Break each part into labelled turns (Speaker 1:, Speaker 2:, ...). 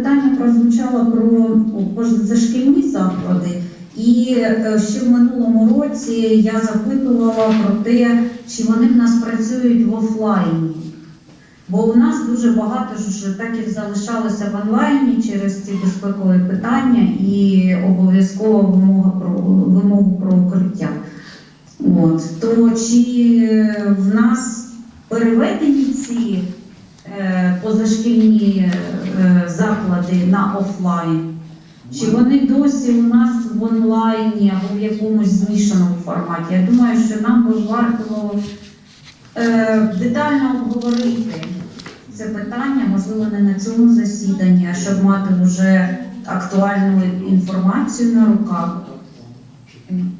Speaker 1: Питання прозвучало про позашкільні заклади, і е, ще в минулому році я запитувала про те, чи вони в нас працюють в офлайні. Бо у нас дуже багато ж так і залишалося в онлайні через ці безпекові питання і обов'язкова вимога про вимогу про укриття. От то чи в нас переведені ці позашкільні е, заклади на офлайн? Чи вони досі у нас в онлайні або в якомусь змішаному форматі? Я думаю, що нам би варто е, детально обговорити це питання, можливо, не на цьому засіданні, а щоб мати вже актуальну інформацію на руках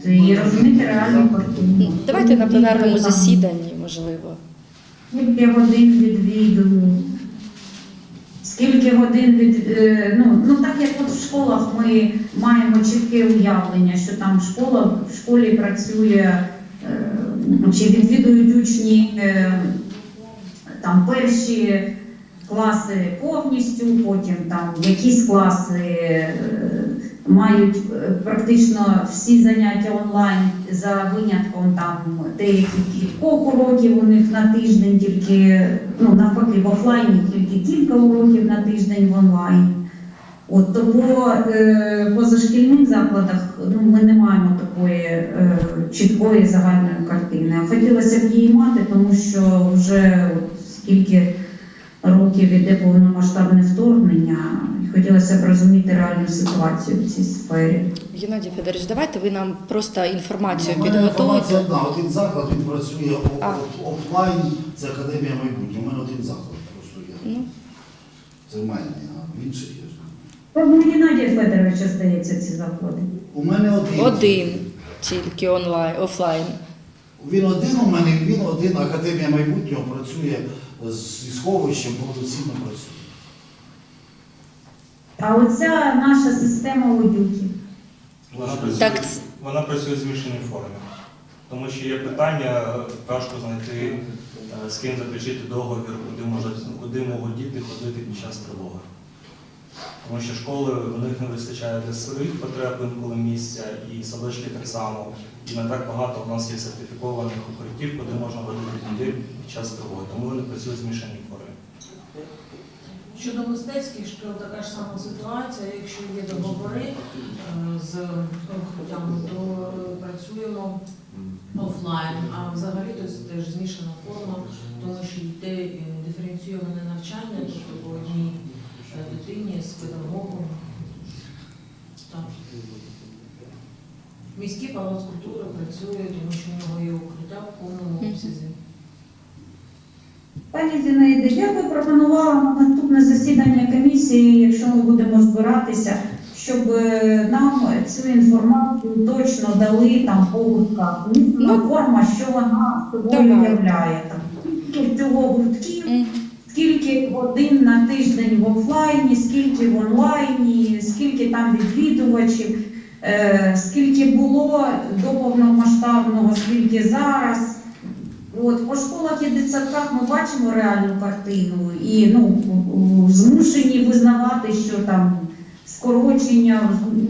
Speaker 1: і розуміти реальну картину.
Speaker 2: Давайте на пленарному засіданні, можливо.
Speaker 1: Скільки годин відвіду, годин від е, ну, ну так як от в школах ми маємо чітке уявлення, що там школа в школі працює е, чи відвідують учні е, там перші класи повністю, потім там якісь класи мають е, практично всі заняття онлайн за винятком там деяких кількох уроків у них на тиждень, тільки ну навпаки в офлайні тільки кілька уроків на тиждень в онлайн. От тому е, по зашкільних закладах ну, ми не маємо такої е, чіткої загальної картини. Хотілося б її мати, тому що вже от скільки років іде повномасштабне вторгнення, і хотілося б розуміти реальну ситуацію в цій сфері.
Speaker 2: Геннадій Федорович, давайте ви нам просто інформацію
Speaker 3: У мене інформація
Speaker 2: підготуєте.
Speaker 3: одна, один заклад, він працює
Speaker 2: А.
Speaker 3: офлайн, це Академія майбутнього. У мене один заклад просто є.
Speaker 2: Ну,
Speaker 3: Це в мене, а в інших є.
Speaker 1: У Геннадія Федоровича, здається, ці заклади.
Speaker 3: У мене один.
Speaker 2: один тільки онлайн, офлайн.
Speaker 3: Він один у мене, він один, Академія майбутнього працює з сховищем, повноцінно працює.
Speaker 1: А оця наша система удюки.
Speaker 4: Вона працює,
Speaker 2: ц-
Speaker 4: вона працює в змішаній формі. Тому що є питання, важко знайти, е, з ким заключити договір, куди можуть, куди можуть діти ходити під час тривоги. Тому що школи в них не вистачає для своїх потреб інколи місця, і садочки так само. І не так багато у нас є сертифікованих укриттів, куди можна водити дітей під час тривоги. Тому вони працюють в змішаній формі.
Speaker 5: Щодо мистецьких шкіл така ж сама ситуація. Якщо є договори е, з укриттями, то працюємо офлайн, а взагалі то теж змішана форма, тому що йде е, диференційоване навчання, тобто по одній е, дитині з педагогом. Так. Міський палац культури працює, тому що в нього є укриття в повному обсязі.
Speaker 1: Пані Зінаїде, я би пропонувала на наступне засідання комісії, якщо ми будемо збиратися, щоб е, нам цю інформацію точно дали там по гуртках.
Speaker 2: Ну,
Speaker 1: форма, що вона собою являє. Там, всього гуртків. Скільки годин на тиждень в офлайні, скільки в онлайні, скільки там відвідувачів, е, скільки було до повномасштабного, скільки зараз. От по школах і дитсадках ми бачимо реальну картину і ну змушені визнавати, що там скорочення,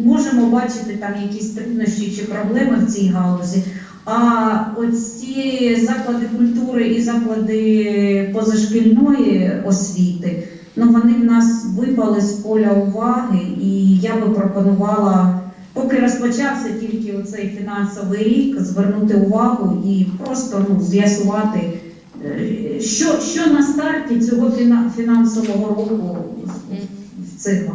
Speaker 1: можемо бачити там якісь труднощі чи проблеми в цій галузі. А оці заклади культури і заклади позашкільної освіти, ну вони в нас випали з поля уваги, і я би пропонувала, поки розпочався тільки оцей фінансовий рік, звернути увагу і просто ну, з'ясувати, е, що, що на старті цього фінансового року в- цих.